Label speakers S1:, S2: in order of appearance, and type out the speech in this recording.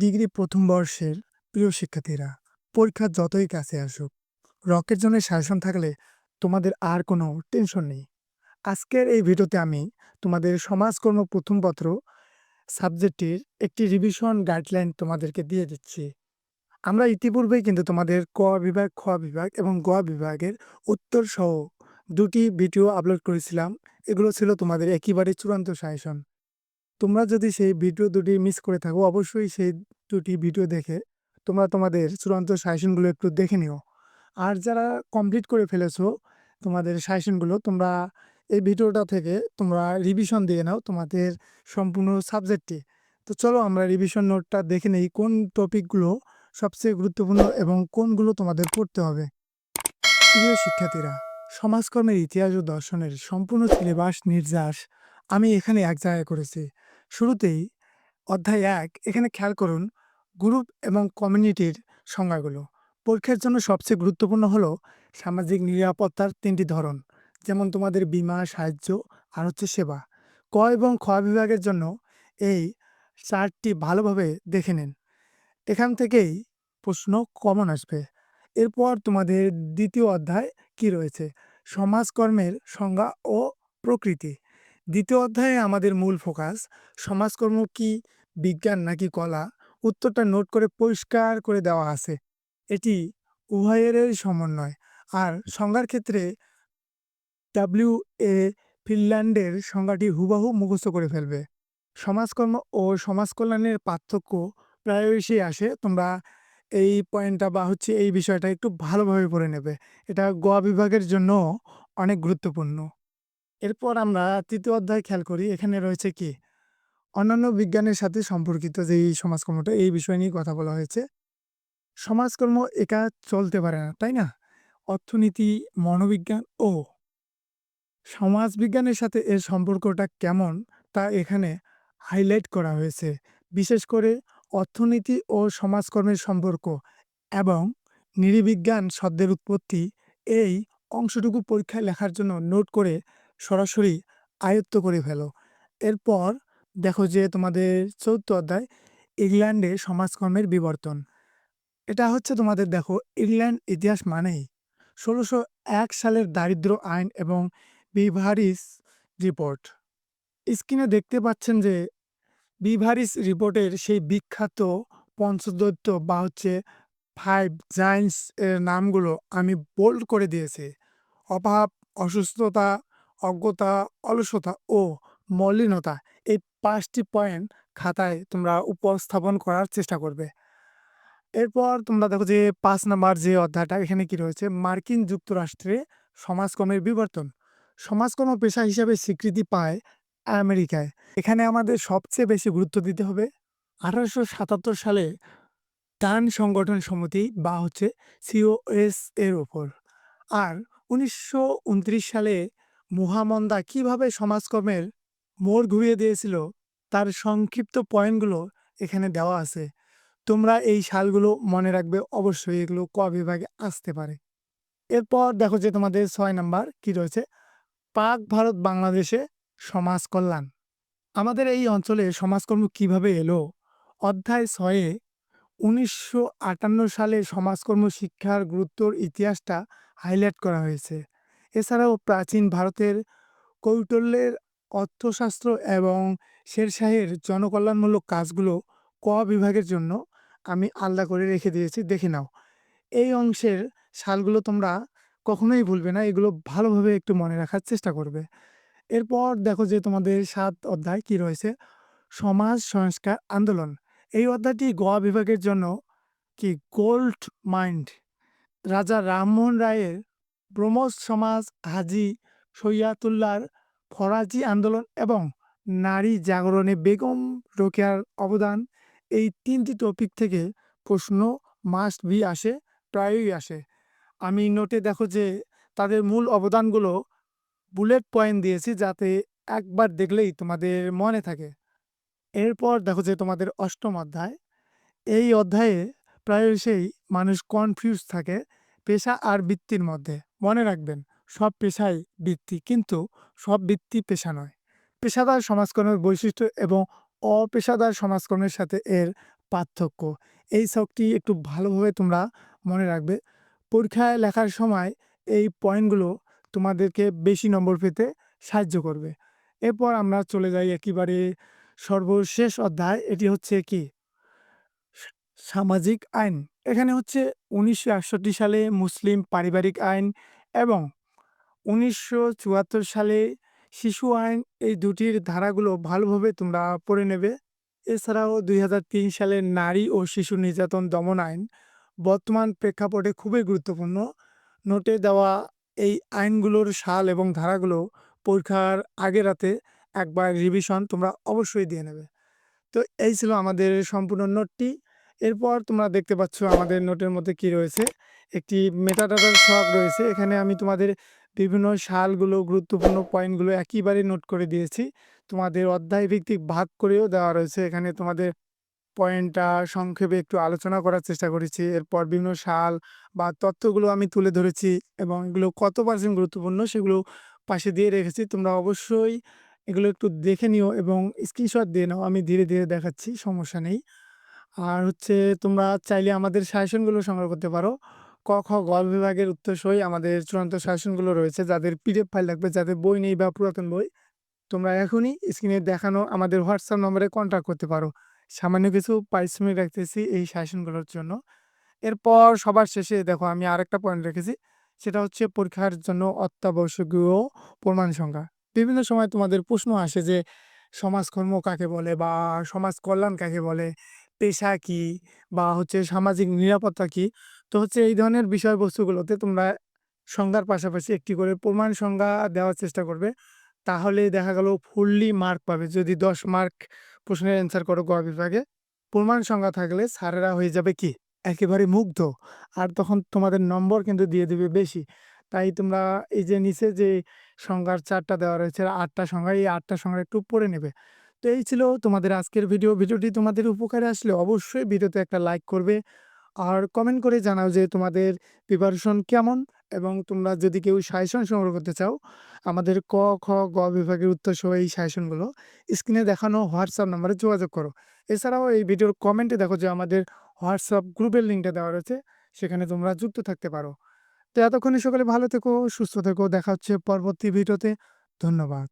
S1: Degree প্রথম বর্ষের প্রিয় শিক্ষার্থীরা, পরীক্ষা যতই কাছে আসুক রকের জন্য শাসন থাকলে তোমাদের আর কোনো টেনশন নেই। আজকের এই ভিডিওতে আমি তোমাদের সমাজকর্ম প্রথম পত্র সাবজেক্টের একটি রিভিশন গাইডলাইন তোমাদেরকে দিয়ে দিচ্ছি। আমরা ইতিপূর্বেই কিন্তু তোমাদের ক বিভাগ, খ বিভাগ এবং গ বিভাগের উত্তর সহ দুটি ভিডিও আপলোড করেছিলাম। এগুলো ছিল তোমাদের একেবারে চূড়ান্ত সাজেশন। তোমরা যদি সেই ভিডিও দুটি মিস করে থাকো, অবশ্যই সেই দুটি ভিডিও দেখে তোমরা তোমাদের চূড়ান্ত সাজেশনগুলো একটু দেখে নিও। আর যারা কমপ্লিট করে ফেলেছো তোমাদের সাজেশনগুলো তোমরা এই ভিডিওটা থেকে তোমরা রিভিশন দিয়ে নাও তোমাদের সম্পূর্ণ সাবজেক্টটি তো চলো আমরা রিভিশন নোটটা দেখে নেই, কোন টপিকগুলো সবচেয়ে গুরুত্বপূর্ণ এবং কোনগুলো তোমাদের পড়তে হবে। প্রিয় শিক্ষার্থীরা, সমাজকর্মের ইতিহাস ও দর্শনের সম্পূর্ণ সিলেবাস নির্যাস আমি এখানে এক জায়গায় করেছি। শুরুতেই অধ্যায় এক, এখানে খেয়াল করুন, গ্রুপ এবং কমিউনিটির সংজ্ঞাগুলো। পরীক্ষার জন্য সবচেয়ে গুরুত্বপূর্ণ হলো সামাজিক নিরাপত্তার তিনটি ধরন, যেমন তোমাদের বিমা, সাহায্য আর হচ্ছে সেবা। ক এবং খ বিভাগের জন্য এই চারটি ভালোভাবে দেখে নিন। এখান থেকেই প্রশ্ন কমন আসবে। এরপর তোমাদের দ্বিতীয় অধ্যায় কি রয়েছে? সমাজকর্মের সংজ্ঞা ও প্রকৃতি। দ্বিতীয় অধ্যায়ে আমাদের মূল ফোকাস, সমাজকর্ম কি, বিজ্ঞান নাকি কলা, উত্তরটা নোট করে পরিষ্কার করে দেওয়া আছে। এটি উভয়েরই সমন্বয়। আর সংজ্ঞার ক্ষেত্রে ডাব্লিউ এ ফিনল্যান্ডের সংজ্ঞাটি হুবাহু মুখস্থ করে ফেলবে। সমাজকর্ম ও সমাজ কল্যাণের পার্থক্য প্রায়শই আসে, তোমরা এই পয়েন্টটা বা হচ্ছে এই বিষয়টা একটু ভালোভাবে পড়ে নেবে। এটা গ বিভাগের জন্য অনেক গুরুত্বপূর্ণ। এরপর আমরা তৃতীয় অধ্যায় খেয়াল করি, এখানে রয়েছে কি? অন্যান্য বিজ্ঞানের সাথে সম্পর্কিত যে এই সমাজকর্মটা, এই বিষয় নিয়ে কথা বলা হয়েছে। সমাজকর্ম একা চলতে পারে না, তাই না? অর্থনীতি, মনোবিজ্ঞান ও সমাজবিজ্ঞানের সাথে এর সম্পর্কটা কেমন, তা এখানে হাইলাইট করা হয়েছে। বিশেষ করে অর্থনীতি ও সমাজকর্মের সম্পর্ক এবং নৃবিজ্ঞান শব্দের উৎপত্তি, এই অংশটুকু পরীক্ষায় লেখার জন্য নোট করে সরাসরি আয়ত্ত করে ফেলো। এরপর দেখো যে তোমাদের চৌথ অধ্যায় ইংল্যান্ডে সমাজকর্মের বিবর্তন। এটা হচ্ছে তোমাদের দেখো ইংল্যান্ড ইতিহাস মানেই ষোলোশো এক সালের দারিদ্র আইন এবং বিভারিস রিপোর্ট। স্ক্রিনে দেখতে পাচ্ছেন যে বিভারিস রিপোর্টের সেই বিখ্যাত পঞ্চদৈত্য বা হচ্ছে ফাইভ জাইন্টস এর নামগুলো আমি বোল্ড করে দিয়েছি। অভাব, অসুস্থতা অজ্ঞতা, অলসতা ও মলিনতা এই পাঁচটি পয়েন্ট খাতায় তোমরা উপস্থাপন করার চেষ্টা করবে। এরপর তোমরা দেখো যে পাঁচ নাম্বার যে অধ্যায়টা, এখানে কি রয়েছে? মার্কিন যুক্তরাষ্ট্রে সমাজকর্মের বিবর্তন। সমাজকর্ম পেশা হিসাবে স্বীকৃতি পায় আমেরিকায়। এখানে আমাদের সবচেয়ে বেশি গুরুত্ব দিতে হবে আঠারোশো সাতাত্তর সালে টান সংগঠন সমিতি বা হচ্ছে সিওএস এর ওপর। আর উনিশশো উনত্রিশ সালে মহামন্দা কীভাবে সমাজকর্মের মোড় ঘুরিয়ে দিয়েছিল, তার সংক্ষিপ্ত পয়েন্টগুলো এখানে দেওয়া আছে। তোমরা এই সালগুলো মনে রাখবে অবশ্যই এগুলো ক বিভাগে আসতে পারে। এরপর দেখো যে তোমাদের ছয় নাম্বার কি রয়েছে, পাক ভারত বাংলাদেশে সমাজ কল্যাণ। আমাদের এই অঞ্চলে সমাজকর্ম কীভাবে এলো? অধ্যায় ছয়ে উনিশশো আটান্ন সালে সমাজকর্ম শিক্ষার গুরুত্বর ইতিহাসটা হাইলাইট করা হয়েছে। এছাড়াও প্রাচীন ভারতের কৌটল্যের অর্থশাস্ত্র এবং শেরশাহের জনকল্যাণমূলক কাজগুলো ক বিভাগের জন্য আমি আলাদা করে রেখে দিয়েছি, দেখে নাও। এই অংশের সালগুলো তোমরা কখনোই ভুলবে না, এগুলো ভালোভাবে একটু মনে রাখার চেষ্টা করবে। এরপর দেখো যে তোমাদের সাত অধ্যায় কি রয়েছে? সমাজ সংস্কার আন্দোলন। এই অধ্যায়টি গোয়া বিভাগের জন্য কি? Gold mind. রাজা রামমোহন রায়ের ব্রহ্মজ সমাজ, হাজি সৈয়াতুল্লার ফরাজি আন্দোলন এবং নারী জাগরণে বেগম রোকেয়ার অবদান, এই তিনটি টপিক থেকে প্রশ্ন মাস্ট বি আসে, প্রায়ই আসে। আমি নোটে দেখো যে তাদের মূল অবদানগুলো বুলেট পয়েন্ট দিয়েছি যাতে একবার দেখলেই তোমাদের মনে থাকে। এরপর দেখো যে তোমাদের অষ্টম অধ্যায়। এই অধ্যায়ে প্রায়শই মানুষ কনফিউজ থাকে, পেশা আর বৃত্তির মধ্যে। মনে রাখবেন, সব পেশাই বৃত্তি কিন্তু সব বৃত্তি পেশা নয়। পেশাদার সমাজকর্মের বৈশিষ্ট্য এবং অপেশাদার সমাজকর্মের সাথে এর পার্থক্য। এই ছকটি একটু ভালোভাবে তোমরা মনে রাখবে। পরীক্ষায় লেখার সময় এই পয়েন্টগুলো তোমাদেরকে বেশি নম্বর পেতে সাহায্য করবে। এরপর আমরা চলে যাই একেবারে সর্বশেষ অধ্যায়, এটি হচ্ছে কি? সামাজিক আইন। এখানে হচ্ছে উনিশশো একষট্টি সালে মুসলিম পারিবারিক আইন এবং উনিশশো চুয়াত্তর সালে শিশু আইন এই দুটির ধারাগুলো ভালোভাবে তোমরা পড়ে নেবে। এছাড়াও দুই সালের নারী ও শিশু নির্যাতন দমন আইন বর্তমান প্রেক্ষাপটে খুবই গুরুত্বপূর্ণ। নোটে দেওয়া এই আইনগুলোর সাল এবং ধারাগুলো পরীক্ষার আগে রাতে একবার রিভিশন তোমরা অবশ্যই দিয়ে নেবে। তো এই ছিল আমাদের সম্পূর্ণ নোটটি। এরপর তোমরা দেখতে পাচ্ছ আমাদের নোটের মধ্যে কি রয়েছে? একটি মেটাডাটার শখ রয়েছে। এখানে আমি তোমাদের বিভিন্ন সালগুলো, গুরুত্বপূর্ণ পয়েন্টগুলো একইবারে নোট করে দিয়েছি। তোমাদের অধ্যায় ভিত্তিক ভাগ করেও দেওয়া রয়েছে। এখানে তোমাদের পয়েন্টটা সংক্ষেপে একটু আলোচনা করার চেষ্টা করেছি। এরপর বিভিন্ন সাল বা তথ্যগুলো আমি তুলে ধরেছি এবং এগুলো কত পার্সেন্ট গুরুত্বপূর্ণ সেগুলো পাশে দিয়ে রেখেছি। তোমরা অবশ্যই এগুলো একটু দেখে নিও এবং স্ক্রিনশট দিয়ে নাও। আমি ধীরে ধীরে দেখাচ্ছি, সমস্যা নেই। আর হচ্ছে তোমরা চাইলে আমাদের সাজেশনগুলো সংগ্রহ করতে পারো। ক, খ, গ বিভাগের উত্তর সই আমাদের চূড়ান্ত সাজেশনগুলো রয়েছে, যাদের পিডিএফ ফাইল লাগবে, যাদের বই নেই বা পুরাতন বই। তোমরা এখনই স্ক্রিনে দেখানো আমাদের হোয়াটসঅ্যাপ নম্বরে কন্ট্যাক্ট করতে পারো। সামান্য কিছু পারিশ্রমিক রাখতেছি এই সাজেশনগুলোর জন্য। এরপর সবার শেষে দেখো আমি আরেকটা পয়েন্ট রেখেছি, সেটা হচ্ছে পরীক্ষার জন্য অত্যাবশ্যকীয় প্রমাণ সংখ্যা। বিভিন্ন সময় তোমাদের প্রশ্ন আসে যে, সমাজকর্ম কাকে বলে বা সমাজ কল্যাণ কাকে বলে? পেশা কি? বা হচ্ছে সামাজিক নিরাপত্তা কি? তো হচ্ছে এই ধরনের বিষয়বস্তুগুলোতে তোমরা সংজ্ঞার পাশাপাশি একটি করে প্রমাণ সংজ্ঞা দেওয়ার চেষ্টা করবে। তাহলে দেখা গেল ফুললি মার্ক পাবে। যদি দশ মার্ক প্রশ্নের অ্যান্সার করো গ বিভাগে, প্রমাণ সংখ্যা থাকলে স্যারেরা হয়ে যাবে কি? একেবারে মুগ্ধ। আর তখন তোমাদের নম্বর কিন্তু দিয়ে দেবে বেশি। তাই তোমরা এই যে নিচে যে সংখ্যার চারটা দেওয়া রয়েছে, আটটা সংখ্যা এই আটটা সংখ্যা একটু পড়ে নেবে। তো এই ছিল তোমাদের আজকের ভিডিও ভিডিওটি তোমাদের উপকারে আসলে অবশ্যই ভিডিওতে একটা লাইক করবে। আর কমেন্ট করে জানাও যে তোমাদের প্রিপারেশন কেমন এবং তোমরা যদি কেউ সাজেশন সংগ্রহ করতে চাও, আমাদের ক, খ, গ বিভাগের উত্তর সহ এই সাজেশনগুলো স্ক্রিনে দেখানো হোয়াটসঅ্যাপ নাম্বারে যোগাযোগ করো। এছাড়াও এই ভিডিওর কমেন্টে দেখো যে আমাদের হোয়াটসঅ্যাপ গ্রুপের লিঙ্কটা দেওয়া রয়েছে, সেখানে তোমরা যুক্ত থাকতে পারো। তো এতক্ষণে সকলে ভালো থেকো, সুস্থ থেকো, দেখা হচ্ছে পরবর্তী ভিডিওতে ধন্যবাদ।